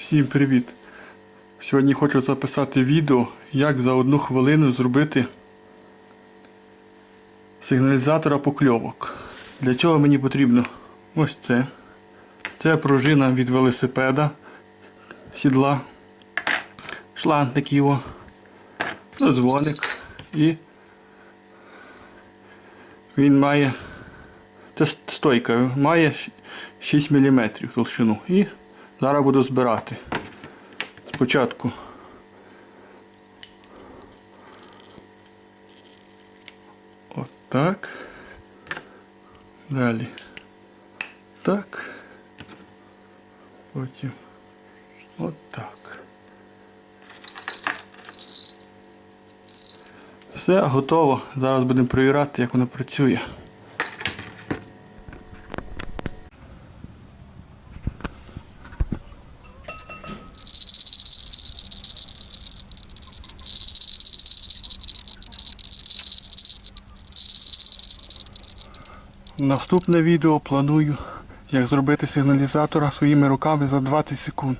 Всім привіт! Сьогодні хочу записати відео, як за одну хвилину зробити сигналізатора покльовок. Для цього мені потрібно ось це. Це пружина від велосипеда, сідла, шлантик його, дзвоник і він має, це стойка, має 6 мм толщину. І зараз буду збирати. Спочатку отак. Далі. Так. Потім отак. Все готово. Зараз будемо перевіряти, як воно працює. Наступне відео планую, як зробити сигналізатора своїми руками за 20 секунд.